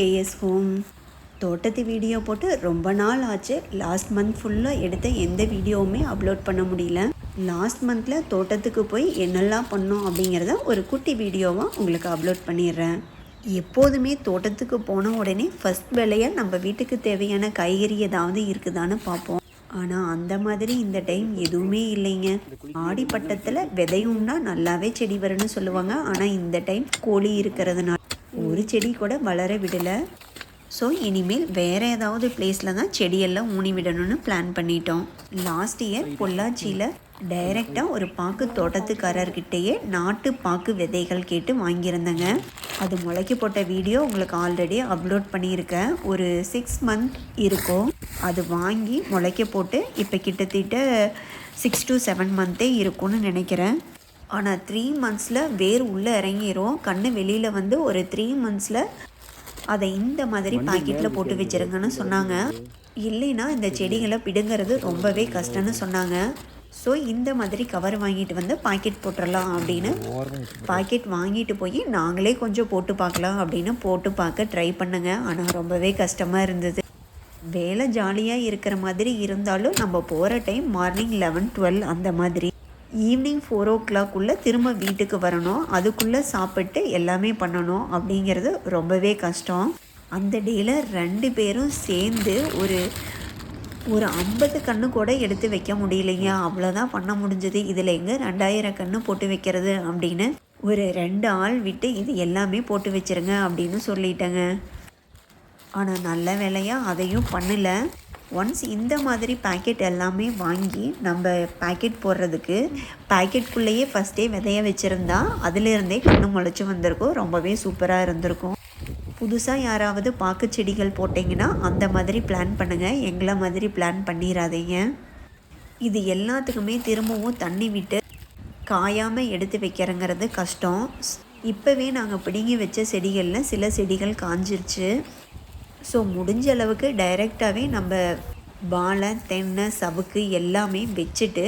As home தோட்டத்து video போட்டு ரொம்ப நாள் ஆச்சு. லாஸ்ட் மந்த் ஃபுல்லாக எடுத்த எந்த வீடியோவுமே அப்லோட் பண்ண முடியல. லாஸ்ட் மந்தில் தோட்டத்துக்கு போய் என்னெல்லாம் பண்ணோம் அப்படிங்கிறத ஒரு குட்டி வீடியோவாக உங்களுக்கு அப்லோட் பண்ணிடுறேன். எப்போதுமே தோட்டத்துக்கு போன உடனே ஃபஸ்ட் வேலையாக நம்ம வீட்டுக்கு தேவையான காய்கறி ஏதாவது இருக்குதான்னு பார்ப்போம். ஆனால் அந்த மாதிரி இந்த டைம் எதுவுமே இல்லைங்க. ஆடிப்பட்டத்தில் விதையும்னா நல்லாவே செடி வரும்னு சொல்லுவாங்க. ஆனால் இந்த டைம் கோழி இருக்கிறதுனால ஒரு செடி கூட வளர விடலை. ஸோ இனிமேல் வேறு ஏதாவது பிளேஸில் தான் செடியெல்லாம் ஊனி விடணும்னு பிளான் பண்ணிட்டோம். லாஸ்ட் இயர் பொள்ளாச்சியில் டைரெக்டாக ஒரு பாக்கு தோட்டத்துக்காரர்கிட்டயே நாட்டு பாக்கு விதைகள் கேட்டு வாங்கியிருந்தேங்க. அது முளைக்க போட்ட வீடியோ உங்களுக்கு ஆல்ரெடி அப்லோட் பண்ணியிருக்கேன் ஒரு சிக்ஸ் மந்த் இருக்கும். அது வாங்கி முளைக்க போட்டு இப்போ கிட்டத்தட்ட சிக்ஸ் டு செவன் மந்த்தே இருக்கும்னு நினைக்கிறேன். ஆனால் த்ரீ மந்த்ஸில் வேர் உள்ளே இறங்கிரும். கண்ணு வெளியில் வந்து ஒரு த்ரீ மந்த்ஸில் அதை இந்த மாதிரி பாக்கெட்டில் போட்டு வச்சிருங்கன்னு சொன்னாங்க. இல்லைன்னா இந்த செடிகளை பிடுங்கிறது ரொம்பவே கஷ்டம்னு சொன்னாங்க. ஸோ இந்த மாதிரி கவர் வாங்கிட்டு வந்து பாக்கெட் போட்டுடலாம் அப்படின்னு பாக்கெட் வாங்கிட்டு போய் நாங்களே கொஞ்சம் போட்டு பார்க்கலாம் அப்படின்னு போட்டு பார்க்க ட்ரை பண்ணுங்க. ஆனால் ரொம்பவே கஷ்டமாக இருந்தது. வேலை ஜாலியாக இருக்கிற மாதிரி இருந்தாலும் நம்ம போகிற டைம் மார்னிங் லெவன் டுவெல் அந்த மாதிரி. ஈவினிங் ஃபோர் ஓ கிளாக்குள்ளே திரும்ப வீட்டுக்கு வரணும். அதுக்குள்ளே சாப்பிட்டு எல்லாமே பண்ணணும் அப்படிங்கிறது ரொம்பவே கஷ்டம். அந்த டேயில் ரெண்டு பேரும் சேர்ந்து ஒரு ஒரு ஐம்பது கன்று கூட எடுத்து வைக்க முடியலைங்க. அவ்வளோதான் பண்ண முடிஞ்சது. இதில் எங்கே ரெண்டாயிரம் கன்று போட்டு வைக்கிறது அப்படின்னு ஒரு ரெண்டு ஆள் விட்டு இது எல்லாமே போட்டு வச்சிருங்க அப்படின்னு சொல்லிட்டேங்க. ஆனால் நல்ல வேலையாக அதையும் பண்ணலை. ஒன்ஸ் இந்த மாதிரி பேக்கெட் எல்லாமே வாங்கி நம்ம பேக்கெட் போடுறதுக்கு பேக்கெட்குள்ளேயே ஃபஸ்ட்டே விதைய வச்சுருந்தா அதிலிருந்தே கண்ணு முளைச்சி வந்திருக்கும். ரொம்பவே சூப்பராக இருந்திருக்கும். புதுசாக யாராவது பாக்கு செடிகள் போட்டிங்கன்னா அந்த மாதிரி பிளான் பண்ணுங்கள் எங்களை மாதிரி பிளான் பண்ணிடாதீங்க இது எல்லாத்துக்குமே திரும்பவும் தண்ணி விட்டு காயாமல் எடுத்து வைக்கிறங்கிறது கஷ்டம். இப்போவே நாங்கள் பிடுங்கி வச்ச செடிகளில் சில செடிகள் காஞ்சிருச்சு. ஸோ முடிஞ்ச அளவுக்கு டைரெக்டாகவே நம்ம வாழை தென்னை சவுக்கு எல்லாமே வச்சுட்டு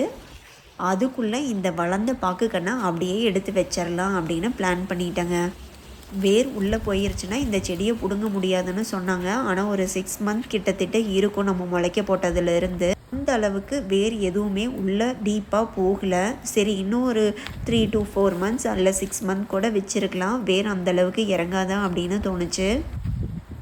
அதுக்குள்ளே இந்த வளர்ந்த பாக்குக்கண்ணை அப்படியே எடுத்து வச்சிடலாம் அப்படின்னு பிளான் பண்ணிட்டேங்க. வேர் உள்ளே போயிருச்சுன்னா இந்த செடியை பிடுங்க முடியாதுன்னு சொன்னாங்க. ஆனால் ஒரு சிக்ஸ் மந்த் கிட்டத்தட்ட இருக்கும் நம்ம முளைக்க போட்டதுலேருந்து. அந்த அளவுக்கு வேர் எதுவுமே உள்ளே டீப்பாக போகலை. சரி இன்னும் ஒரு த்ரீ டு ஃபோர் மந்த்ஸ் அல்ல சிக்ஸ் மந்த் கூட வச்சுருக்கலாம். வேர் அந்தளவுக்கு இறங்காதான் இறங்காதா அப்படின்னு தோணுச்சு.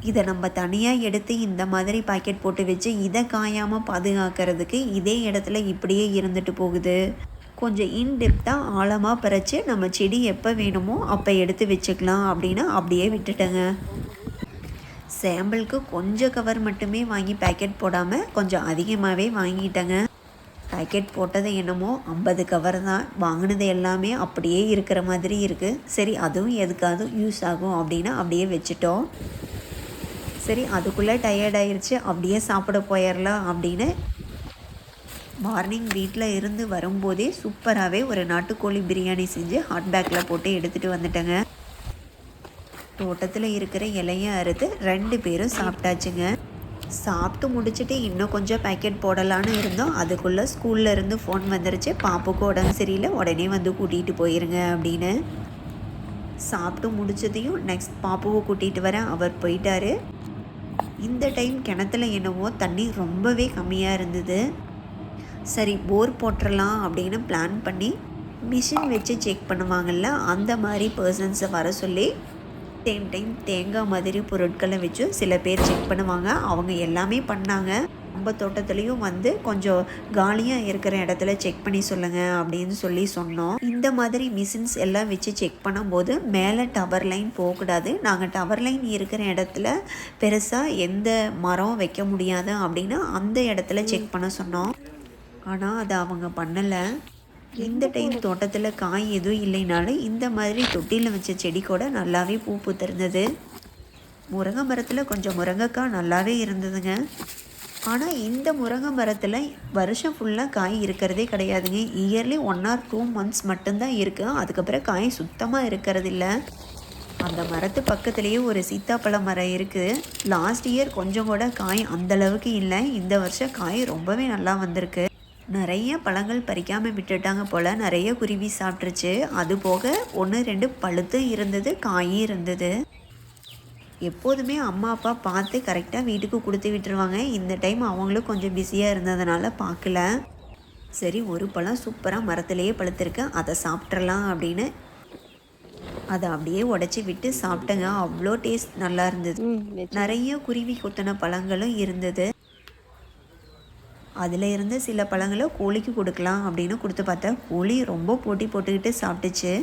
இதை நம்ம தனியாக எடுத்து இந்த மாதிரி பாக்கெட் போட்டு வச்சு இதை காயாமல் பாதுகாக்கிறதுக்கு இதே இடத்துல இப்படியே இருந்துட்டு போகுது. கொஞ்சம் இன்டெப்த்தாக ஆழமாக பறித்து நம்ம செடி எப்போ வேணுமோ அப்போ எடுத்து வச்சுக்கலாம் அப்படின்னு அப்படியே விட்டுட்டேங்க. சாம்பிளுக்கு கொஞ்சம் கவர் மட்டுமே வாங்கி பேக்கெட் போடாமல் கொஞ்சம் அதிகமாகவே வாங்கிட்டேங்க. பேக்கெட் போட்டது என்னமோ ஐம்பது கவர் தான். வாங்கினது எல்லாமே அப்படியே இருக்கிற மாதிரி இருக்குது சரி அதுவும் எதுக்காவது யூஸ் ஆகும் அப்படின்னு அப்படியே வச்சுட்டோம். சரி அதுக்குள்ளே டயர்ட் ஆயிடுச்சு அப்படியே சாப்பிட போயிடலாம் அப்படின்னு மார்னிங் வீட்டில் இருந்து வரும்போதே சூப்பராகவே ஒரு நாட்டுக்கோழி பிரியாணி செஞ்சு ஹாட் பேக்கில் போட்டு எடுத்துகிட்டு வந்துட்டேங்க. தோட்டத்தில் இருக்கிற இலையை அறுத்து ரெண்டு பேரும் சாப்பிட்டாச்சுங்க. சாப்பிட்டு முடிச்சுட்டு இன்னும் கொஞ்சம் பேக்கெட் போடலான்னு இருந்தோம். அதுக்குள்ளே ஸ்கூலில் இருந்து ஃபோன் வந்துருச்சு. பாப்புக்கு உடம்பு சரியில்லை. உடனே வந்து கூட்டிகிட்டு போயிருங்க அப்படின்னு. சாப்பிட்டு முடிச்சதையும் நெக்ஸ்ட் பாப்புவை கூட்டிகிட்டு வரேன் அவர் போயிட்டாரு. இந்த டைம் கிணத்துல என்னவோ தண்ணி ரொம்பவே கம்மியாக இருந்தது. சரி போர் போட்டுடலாம் அப்படின்னு பிளான் பண்ணி மிஷின் வச்சு செக் பண்ணுவாங்கள்ல அந்த மாதிரி பர்சன்ஸை வர சொல்லி சேம் டைம் தேங்காய் மாதிரி பொருட்களை வச்சு சில பேர் செக் பண்ணுவாங்க. அவங்க எல்லாமே பண்ணாங்க. ரொம்ப தோட்டத்துலேயும் வந்து கொஞ்சம் காலியாக இருக்கிற இடத்துல செக் பண்ணி சொல்லுங்கள் அப்படின்னு சொல்லி சொன்னோம். இந்த மாதிரி மிஷின்ஸ் எல்லாம் வச்சு செக் பண்ணும்போது மேலே டவர் லைன் போகக்கூடாது. நாங்கள் டவர் லைன் இருக்கிற இடத்துல பெருசாக எந்த மரம் வைக்க முடியாது அப்படின்னா அந்த இடத்துல செக் பண்ண சொன்னோம். ஆனால் அதை அவங்க பண்ணலை. இந்த டைம் தோட்டத்தில் காய் எதுவும் இல்லைனாலும் இந்த மாதிரி தொட்டியில் வச்ச செடி கூட நல்லாவே பூ பூத்திருந்தது. முருங்கை மரத்தில் கொஞ்சம் முருங்கைக்காய் நல்லாவே இருந்ததுங்க. ஆனால் இந்த முருங்கை மரத்தில் வருஷம் ஃபுல்லாக காய் இருக்கிறதே கிடையாதுங்க. Early one or two months மட்டும்தான் இருக்குது அதுக்கப்புறம் காய் சுத்தமாக இருக்கிறது இல்லை அந்த மரத்து பக்கத்துலேயே ஒரு சீத்தாப்பழ மரம் இருக்குது லாஸ்ட் இயர் கொஞ்சம் கூட காய் அந்தளவுக்கு இல்லை. இந்த வருஷம் காய் ரொம்பவே நல்லா வந்திருக்கு. நிறைய பழங்கள் பறிக்காமல் விட்டுட்டாங்க போல். நிறைய குருவி சாப்பிட்ருச்சு அது போக ஒன்று ரெண்டு பழுத்தும் இருந்தது காயும் இருந்தது. எப்போதுமே அம்மா அப்பா பார்த்து கரெக்டாக வீட்டுக்கு கொடுத்து விட்டுருவாங்க. இந்த டைம் அவங்களும் கொஞ்சம் பிஸியாக இருந்ததுனால பார்க்கல. சரி ஒரு பழம் சூப்பராக மரத்துலேயே பழுத்திருக்கு. அதை சாப்பிட்றலாம் அப்படின்னு. அதை அப்படியே உடச்சி விட்டு சாப்பிட்டேங்க. அவ்வளோ டேஸ்ட் நல்லா இருந்தது. நிறைய குருவி கொத்தின பழங்களும் இருந்தது. அதில் இருந்த சில பழங்களை கோழிக்கு கொடுக்கலாம் அப்படின்னு கொடுத்து பார்த்தா கோழி ரொம்ப போட்டி போட்டுக்கிட்டு சாப்பிட்டுச்சு.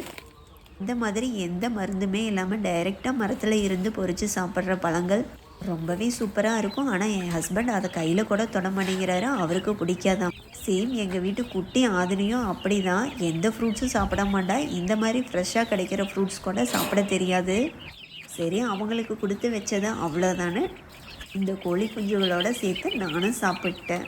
இந்த மாதிரி எந்த மருந்துமே இல்லாமல் டைரெக்டாக மரத்தில் இருந்து பொறிச்சு சாப்பிட்ற பழங்கள் ரொம்பவே சூப்பராக இருக்கும். ஆனால் என் ஹஸ்பண்ட் அதை கையில் கூட தொட மாட்டேங்கிறாரு. அவருக்கு பிடிக்காதான். சேம் எங்கள் வீட்டு குட்டி ஆதினியும் அப்படி தான் எந்த ஃப்ரூட்ஸும் சாப்பிட மாட்டா. இந்த மாதிரி ஃப்ரெஷ்ஷாக கிடைக்கிற ஃப்ரூட்ஸ் கூட சாப்பிட தெரியாது. சரி அவங்களுக்கு கொடுத்து வச்சது அவ்வளோதானே இந்த கோழி குஞ்சுகளோடு சேர்த்து நானும் சாப்பிட்டேன்.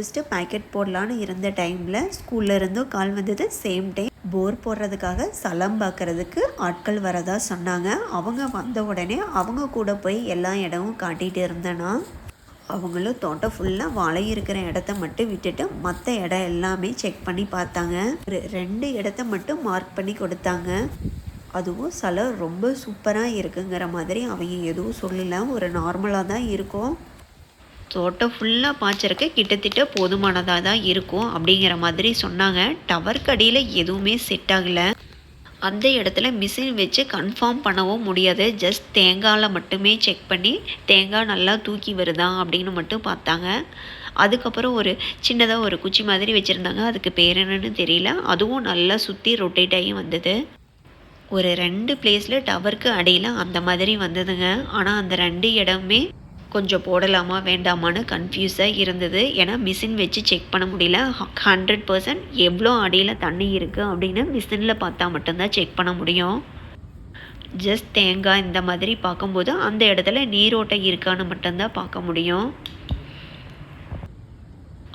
முடிச்சுட்டு பேக்கெட் போடலான்னு இருந்த டைமில் ஸ்கூல்ல இருந்தும் கால் வந்தது சேம் டைம் போர் போடுறதுக்காக சலம் பார்க்கறதுக்கு ஆட்கள் வரதா சொன்னாங்க. அவங்க வந்த உடனே அவங்க கூட போய் எல்லா இடமும் காட்டிகிட்டு இருந்தேன்னா அவங்களும் தோட்டம் ஃபுல்லாக வாழை இருக்கிற இடத்த மட்டும் விட்டுட்டு மற்ற இடம் எல்லாமே செக் பண்ணி பார்த்தாங்க. ஒரு ரெண்டு இடத்த மட்டும் மார்க் பண்ணி கொடுத்தாங்க. அதுவும் சில ரொம்ப சூப்பராக இருக்குங்கிற மாதிரி அவங்க எதுவும் சொல்லலை. ஒரு நார்மலாக தான் இருக்கும். தோட்டம் ஃபுல்லாக பாய்ச்சறக்கு கிட்டத்தட்ட போதுமானதாக தான் இருக்கும் அப்படிங்கிற மாதிரி சொன்னாங்க. டவருக்கு அடியில் எதுவுமே செட் ஆகலை. அந்த இடத்துல மிஷின் வச்சு கன்ஃபார்ம் பண்ணவும் முடியாது. ஜஸ்ட் தேங்காயில் மட்டுமே செக் பண்ணி தேங்காய் நல்லா தூக்கி வருதா அப்படின்னு மட்டும் பார்த்தாங்க. அதுக்கப்புறம் ஒரு சின்னதாக ஒரு குச்சி மாதிரி வச்சுருந்தாங்க. அதுக்கு பேர் என்னன்னு தெரியல. அதுவும் நல்லா சுற்றி ரொட்டேட் ஆகி வந்தது. ஒரு ரெண்டு பிளேஸில் டவருக்கு அடியில் அந்த மாதிரி வந்ததுங்க. ஆனால் அந்த ரெண்டு இடமே கொஞ்சம் போடலாமா வேண்டாமான்னு கன்ஃபியூஸாக இருந்தது. ஏன்னா மிஷின் வச்சு செக் பண்ண முடியல. ஹண்ட்ரட் பர்சன்ட் எவ்வளோ அடியில் தண்ணி இருக்குது அப்படின்னு மிஷினில் பார்த்தா மட்டும்தான் செக் பண்ண முடியும். ஜஸ்ட் தேங்காய் இந்த மாதிரி பார்க்கும்போது அந்த இடத்துல நீரோட்டம் இருக்கான்னு மட்டும்தான் பார்க்க முடியும்.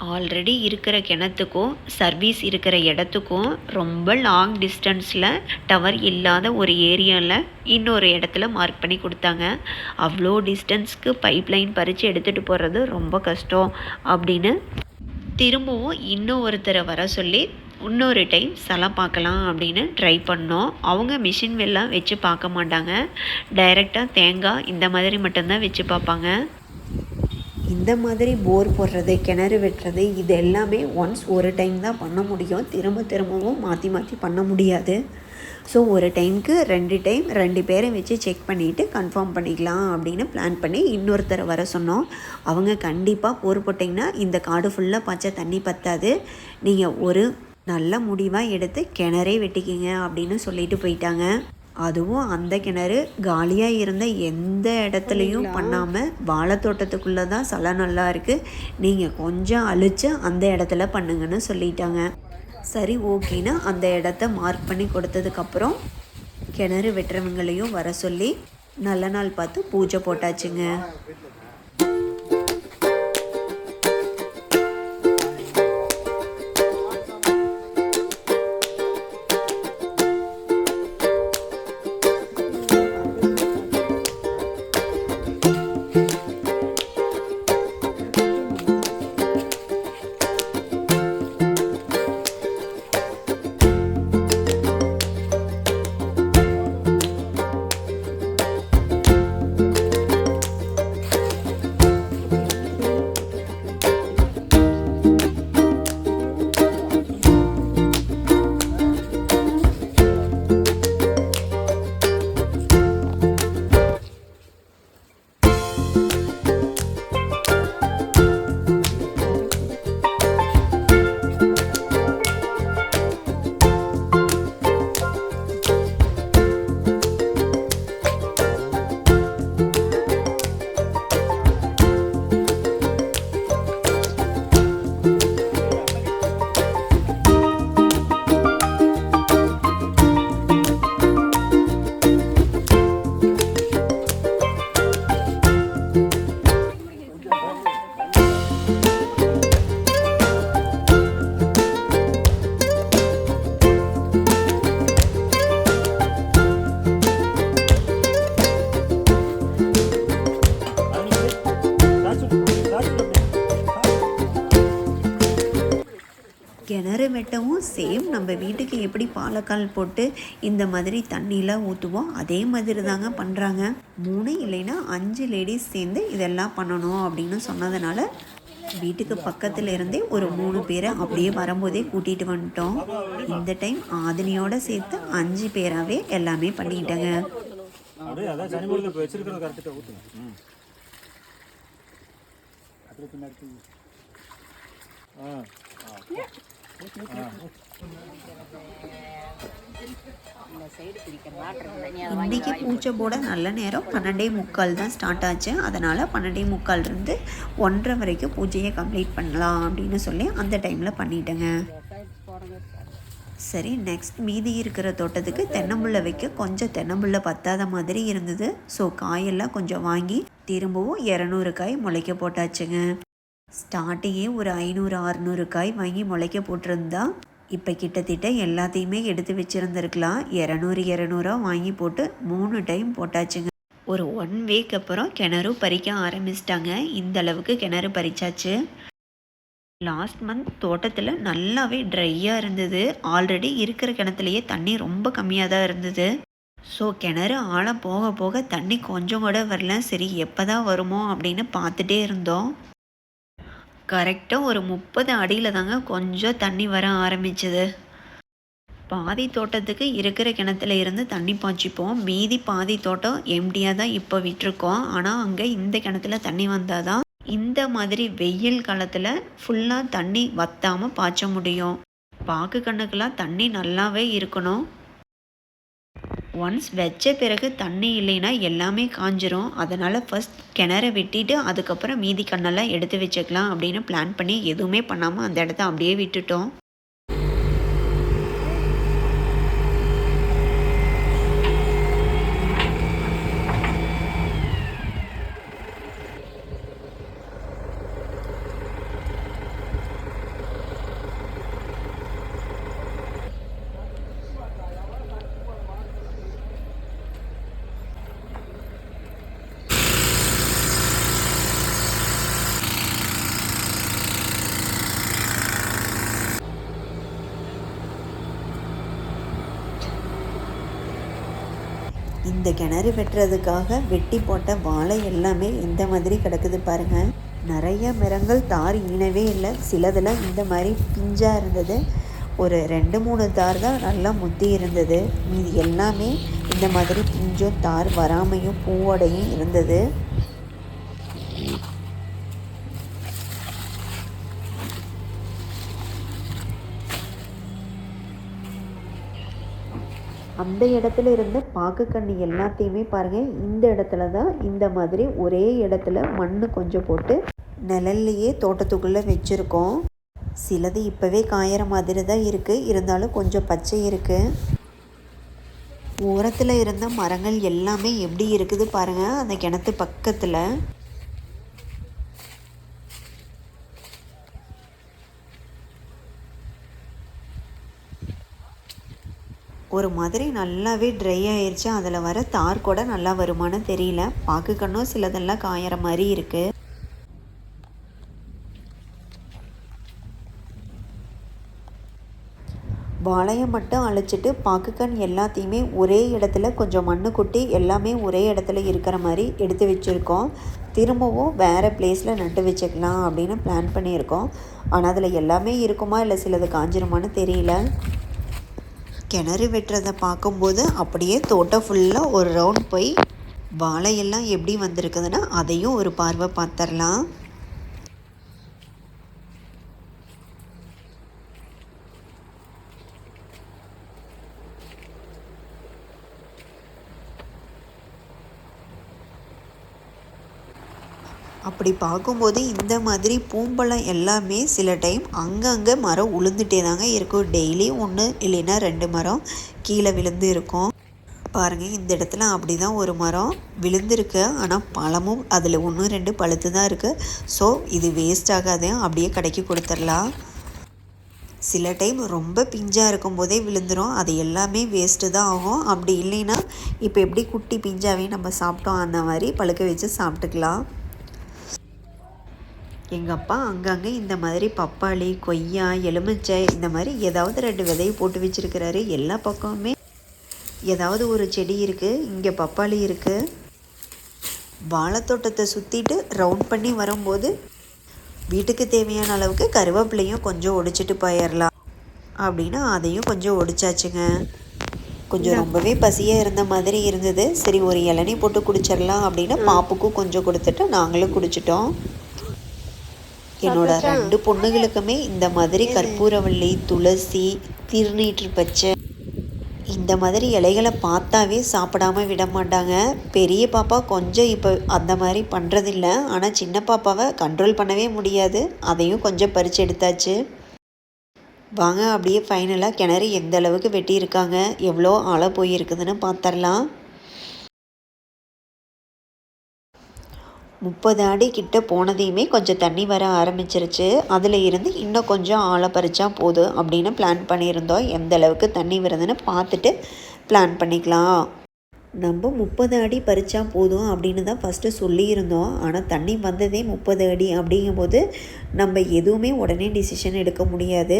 ஆல்ரெடி இருக்கிற கிணத்துக்கும் சர்வீஸ் இருக்கிற இடத்துக்கும் ரொம்ப லாங் டிஸ்டன்ஸில் டவர் இல்லாத ஒரு ஏரியாவில் இன்னொரு இடத்துல மார்க் பண்ணி கொடுத்தாங்க. அவ்வளோ டிஸ்டன்ஸ்க்கு பைப் லைன் பறித்து எடுத்துகிட்டு போகிறது ரொம்ப கஷ்டம் அப்படின்னு திரும்பவும் இன்னும் ஒருத்தரை வர சொல்லி இன்னொரு டைம் சிலை பார்க்கலாம் அப்படின்னு ட்ரை பண்ணோம். அவங்க மிஷின் வெல்லாம் வச்சு பார்க்க மாட்டாங்க. டைரெக்டாக தேங்காய் இந்த மாதிரி மட்டும்தான் வச்சு பார்ப்பாங்க. இந்த மாதிரி போர் போடுறது கிணறு வெட்டுறது இது எல்லாமே ஒன்ஸ் ஒரு டைம் தான் பண்ண முடியும். திரும்ப திரும்பவும் மாற்றி மாற்றி பண்ண முடியாது. ஸோ ஒரு டைமுக்கு ரெண்டு டைம் ரெண்டு பேரை வச்சு செக் பண்ணிவிட்டு கன்ஃபார்ம் பண்ணிக்கலாம் அப்படின்னு பிளான் பண்ணி இன்னொருத்தரை வர சொன்னோம். அவங்க கண்டிப்பாக போர் போட்டிங்கன்னா இந்த காடு ஃபுல்லாக பச்சை தண்ணி பத்தாது. நீங்கள் ஒரு நல்ல முடிவாக எடுத்து கிணறே வெட்டிக்கிங்க அப்படின்னு சொல்லிட்டு போயிட்டாங்க. அதுவும் அந்த கிணறு காலியாக இருந்த எந்த இடத்துலையும் பண்ணாமல் வாழைத்தோட்டத்துக்குள்ளே தான் சில நல்லா இருக்குது நீங்கள் கொஞ்சம் அழிச்சு அந்த இடத்துல பண்ணுங்கன்னு சொல்லிட்டாங்க. சரி ஓகேன்னு அந்த இடத்த மார்க் பண்ணி கொடுத்ததுக்கப்புறம் கிணறு வெட்டுறவங்களையும் வர சொல்லி நல்ல நாள் பார்த்து பூஜை போட்டாச்சுங்க. கிணறு வெட்டவும் சேம் நம்ம வீட்டுக்கு எப்படி பாலக்கால் போட்டு இந்த மாதிரி தண்ணியெலாம் ஊற்றுவோம் அதே மாதிரி தாங்க பண்ணுறாங்க மூணு இல்லைன்னா அஞ்சு லேடிஸ் சேர்ந்து இதெல்லாம் பண்ணணும் அப்படின்னு சொன்னதுனால வீட்டுக்கு பக்கத்தில் இருந்தே ஒரு மூணு பேரை அப்படியே வரும்போதே கூட்டிகிட்டு வந்துட்டோம். இந்த டைம் ஆதினியோட சேர்த்து அஞ்சு பேராகவே எல்லாமே பண்ணிக்கிட்டாங்க அப்படியே இன்றைக்கி பூச்சை போட நல்ல நேரம். பன்னெண்டே முக்கால் தான் ஸ்டார்ட் ஆச்சு. அதனால் பன்னெண்டே முக்கால் இருந்து ஒன்றரை வரைக்கும் பூஜையை கம்ப்ளீட் பண்ணலாம் அப்படின்னு சொல்லி அந்த டைமில் பண்ணிட்டேங்க. சரி நெக்ஸ்ட் மீதி இருக்கிற தோட்டத்துக்கு தென்னம்புள்ள வைக்க கொஞ்சம் தென்னம்புள்ள பத்தாத மாதிரி இருந்தது. ஸோ காயெல்லாம் கொஞ்சம் வாங்கி திரும்பவும் இரநூறு காய் முளைக்க போட்டாச்சுங்க. ஸ்டார்டிங்கே ஒரு ஐநூறு அறுநூறு காய் வாங்கி முளைக்க போட்டிருந்தா இப்போ கிட்டத்தட்ட எல்லாத்தையுமே எடுத்து வச்சுருந்துருக்கலாம். இரநூறு இரநூறா வாங்கி போட்டு மூணு டைம் போட்டாச்சுங்க. ஒரு ஒன் வீக் அப்புறம் கிணறு பறிக்க ஆரம்பிச்சிட்டாங்க. இந்த அளவுக்கு கிணறு பறிச்சாச்சு. லாஸ்ட் மந்த் தோட்டத்தில் நல்லாவே ட்ரையாக இருந்தது. ஆல்ரெடி இருக்கிற கிணத்துலையே தண்ணி ரொம்ப கம்மியாக தான் இருந்தது. ஸோ கிணறு ஆழம் போக போக தண்ணி கொஞ்சம் கூட வரல. சரி எப்போ தான் வருமோ அப்படின்னு பார்த்துட்டே இருந்தோம். கரெக்டாக ஒரு முப்பது அடியில் தாங்க கொஞ்சம் தண்ணி வர ஆரம்பிச்சது. பாதி தோட்டத்துக்கு இருக்கிற கிணத்துல இருந்து தண்ணி பாய்ச்சிப்போம். மீதி பாதி தோட்டம் எம்டியாக தான் இப்போ விட்டுருக்கோம். ஆனால் அங்கே இந்த கிணத்துல தண்ணி வந்தால் தான் இந்த மாதிரி வெயில் காலத்தில் ஃபுல்லாக தண்ணி வத்தாமல் பாய்ச்ச முடியும். பாக்கு கண்ணுக்கெல்லாம் தண்ணி நல்லாவே இருக்கணும். ஒன்ஸ் வச்ச பிறகு தண்ணி இல்லைன்னா எல்லாமே காஞ்சிரும். அதனால் ஃபஸ்ட் கிணற வெட்டிட்டு அதுக்கப்புறம் மீதி கண்ணெல்லாம் எடுத்து வச்சுக்கலாம் அப்படின்னு பிளான் பண்ணி எதுவுமே பண்ணாமல் அந்த இடத்த அப்படியே விட்டுட்டோம். இந்த கிணறு வெட்டுறதுக்காக வெட்டி போட்ட வாழை எல்லாமே இந்த மாதிரி கிடக்குது பாருங்கள் நிறைய மரங்கள் தார் ஈனவே இல்லை. சிலதில் இந்த மாதிரி பிஞ்சாக இருந்தது. ஒரு ரெண்டு மூணு தார் தான் நல்லா முத்தி இருந்தது. மீதி எல்லாமே இந்த மாதிரி பிஞ்சும் தார் வராமையும் பூவோடையும் இருந்தது. அந்த இடத்துல இருந்த பாக்குக்கண்ணி எல்லாத்தையுமே பாருங்கள் இந்த இடத்துல தான் இந்த மாதிரி ஒரே இடத்துல மண் கொஞ்சம் போட்டு நிழல்லையே தோட்டத்துக்குள்ளே வச்சுருக்கோம். சிலது இப்போவே காயிற மாதிரி தான் இருக்குது இருந்தாலும் கொஞ்சம் பச்சை இருக்குது ஓரத்தில் இருந்த மரங்கள் எல்லாமே எப்படி இருக்குது பாருங்கள் அந்த கிணத்து பக்கத்தில். ஒரு மாதிரி நல்லாவே ட்ரை ஆயிடுச்சு அதில் வர தார் கூட நல்லா வருமானு தெரியல. பார்க்கணும் சிலதெல்லாம் காயற மாதிரி இருக்குது வாழையை மட்டும் அழைச்சிட்டு பாக்குக்கண் எல்லாத்தையுமே ஒரே இடத்துல கொஞ்சம் மண்ணு கொட்டி எல்லாமே ஒரே இடத்துல இருக்கிற மாதிரி எடுத்து வச்சுருக்கோம். திரும்பவும் வேறு பிளேஸில் நட்டு வச்சுக்கலாம் அப்படின்னு பிளான் பண்ணியிருக்கோம். ஆனால் அதில் எல்லாமே இருக்குமா? இல்லை சிலது காஞ்சிருமான்னு தெரியல. கிணறு வெட்டுறதை பார்க்கும்போது அப்படியே தோட்டம் ஃபுல்லாக ஒரு ரவுண்ட் போய் வாழையெல்லாம் எப்படி வந்திருக்குதுன்னா அதையும் ஒரு பார்வை பார்த்துடலாம். அப்படி பார்க்கும்போது இந்த மாதிரி பூம்பழம் எல்லாமே சில டைம் அங்கங்கே மரம் உளுந்துட்டே தாங்க இருக்கும். டெய்லி ஒன்று இல்லைன்னா ரெண்டு மரம் கீழே விழுந்து இருக்கும். பாருங்கள் இந்த இடத்துல அப்படி தான் ஒரு மரம் விழுந்திருக்கு. ஆனால் பழமும் அதில் ஒன்று ரெண்டு பழுத்து தான் இருக்குது ஸோ இது வேஸ்ட் ஆகாது. அப்படியே கடைக்கு கொடுத்துடலாம். சில டைம் ரொம்ப பிஞ்சாக இருக்கும் போதே விழுந்துடும் அது எல்லாமே வேஸ்ட்டு தான் ஆகும். அப்படி இல்லைன்னா இப்போ எப்படி குட்டி பிஞ்சாவே நம்ம சாப்பிட்டோம் அந்த மாதிரி பழுக்க வச்சு சாப்பிட்டுக்கலாம். எங்கள் அப்பா அங்கங்கே இந்த மாதிரி பப்பாளி கொய்யா எலுமிச்சை இந்த மாதிரி ஏதாவது ரெண்டு விதையை போட்டு வச்சிருக்கிறாரு. எல்லா பக்கமுமே ஏதாவது ஒரு செடி இருக்குது இங்கே பப்பாளி இருக்குது வாழைத்தோட்டத்தை சுற்றிட்டு ரவுண்ட் பண்ணி வரும்போது வீட்டுக்கு தேவையான அளவுக்கு கருவேப்பிலையும் கொஞ்சம் ஒடிச்சிட்டு போயிடலாம் அப்படின்னு அதையும் கொஞ்சம் ஒடிச்சாச்சுங்க. கொஞ்சம் ரொம்பவே பசியாக இருந்த மாதிரி இருந்தது. சரி ஒரு இளநீ போட்டு குடிச்சிடலாம் அப்படின்னு பாப்புக்கும் கொஞ்சம் கொடுத்துட்டு நாங்களும் குடிச்சிட்டோம். என்னோட ரெண்டு பொண்ணுகளுக்குமே இந்த மாதிரி கற்பூரவள்ளி துளசி திருநீற்று பச்சை இந்த மாதிரி இலைகளை பார்த்தாவே சாப்பிடாம விட மாட்டாங்க. பெரிய பாப்பா கொஞ்சம் இப்போ அந்த மாதிரி பண்ணுறதில்ல ஆனால் சின்ன பாப்பாவை கண்ட்ரோல் பண்ணவே முடியாது. அதையும் கொஞ்சம் பறித்து எடுத்தாச்சு. வாங்க அப்படியே ஃபைனலாக கிணறு எந்த அளவுக்கு வெட்டியிருக்காங்க? எவ்வளோ ஆழ போயிருக்குதுன்னு பார்த்துடலாம். முப்பது அடி கிட்ட போனதையுமே கொஞ்சம் தண்ணி வர ஆரம்பிச்சிருச்சு. அதில் இருந்து இன்னும் கொஞ்சம் ஆழ பறிச்சா போதும் அப்படின்னு பிளான் பண்ணியிருந்தோம். எந்த அளவுக்கு தண்ணி வருதுன்னு பார்த்துட்டு பிளான் பண்ணிக்கலாம். நம்ம முப்பது அடி பறிச்சா போதும் அப்படின்னு தான் ஃபஸ்ட்டு சொல்லியிருந்தோம். ஆனால் தண்ணி வந்ததே முப்பது அடி அப்படிங்கும்போது நம்ம எதுவுமே உடனே டிசிஷன் எடுக்க முடியாது.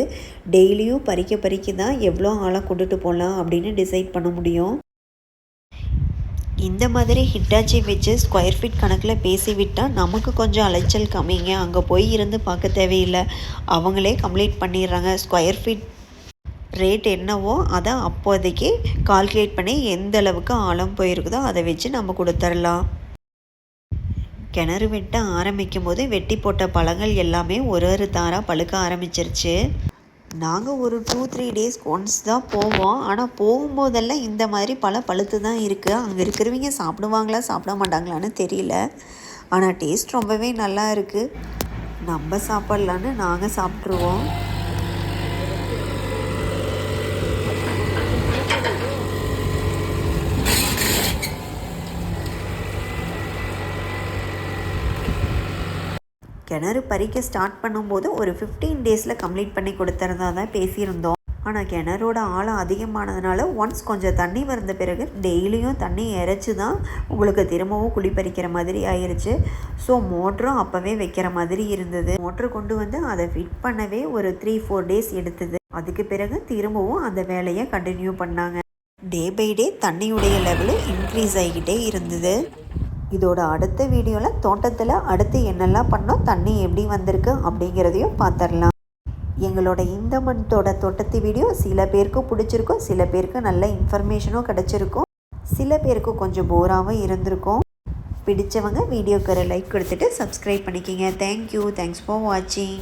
டெய்லியும் பறிக்க பறிக்க தான் எவ்வளோ ஆழம் கொண்டுட்டு போகலாம் அப்படின்னு டிசைட் பண்ண முடியும். இந்த மாதிரி ஹிட்டாச்சி வச்சு ஸ்கொயர் ஃபீட் கணக்கில் பேசிவிட்டால் நமக்கு கொஞ்சம் அலைச்சல் கம்மிங்க. அங்கே போய் இருந்து பார்க்க தேவையில்லை. அவங்களே கம்ப்ளீட் பண்ணிடுறாங்க. ஸ்கொயர் ஃபீட் ரேட் என்னவோ அதை அப்போதைக்கு கால்குலேட் பண்ணி எந்த அளவுக்கு ஆழம் போயிருக்குதோ அதை வச்சு நம்ம கொடுத்துர்லாம் கிணறு வெட்ட ஆரம்பிக்கும் போது வெட்டி போட்ட பழங்கள் எல்லாமே ஒரு ஒரு தாராக பழுக்க ஆரம்பிச்சிருச்சு. நாங்கள் ஒரு டூ த்ரீ டேஸ் ஒன்ஸ் தான் போவோம். ஆனால் போகும்போதெல்லாம் இந்த மாதிரி பல பழுத்து தான் இருக்குது அங்கே இருக்கிறவங்க சாப்பிடுவாங்களா சாப்பிட மாட்டாங்களான்னு தெரியல. ஆனால் டேஸ்ட் ரொம்பவே நல்லா இருக்குது நம்ம சாப்பிட்லான்னு நாங்கள் சாப்பிட்ருவோம் கிணறு பறிக்க ஸ்டார்ட் பண்ணும்போது ஒரு ஃபிஃப்டீன் டேஸில் கம்ப்ளீட் பண்ணி கொடுத்துறதா தான் பேசியிருந்தோம். ஆனால் கிணறோட ஆழம் அதிகமானதுனால ஒன்ஸ் கொஞ்சம் தண்ணி வந்த பிறகு டெய்லியும் தண்ணி இறைச்சி தான் உங்களுக்கு திரும்பவும் குழி பறிக்கிற மாதிரி ஆயிடுச்சு ஸோ மோட்டரும் அப்போவே வைக்கிற மாதிரி இருந்தது. மோட்ரு கொண்டு வந்து அதை ஃபிட் பண்ணவே ஒரு த்ரீ ஃபோர் டேஸ் எடுத்தது. அதுக்கு பிறகு திரும்பவும் அந்த வேலையை கண்டினியூ பண்ணாங்க. டே பை டே தண்ணியுடைய லெவலு இன்க்ரீஸ் ஆகிக்கிட்டே இருந்தது. இதோட அடுத்த வீடியோவில் தோட்டத்தில் அடுத்து என்னெல்லாம் பண்ணோம் தண்ணி எப்படி வந்திருக்கு அப்படிங்கிறதையும் பார்த்துடலாம் எங்களோட இந்த மந்தோட தோட்டத்து வீடியோ சில பேருக்கு பிடிச்சிருக்கும் சில பேருக்கு நல்ல இன்ஃபர்மேஷனும் கிடச்சிருக்கும். சில பேருக்கு கொஞ்சம் போராகவும் இருந்திருக்கும். பிடிச்சவங்க வீடியோக்கு ஒரு லைக் கொடுத்துட்டு சப்ஸ்கிரைப் பண்ணிக்கிங்க. தேங்க்யூ தேங்க்ஸ் ஃபார் வாட்சிங்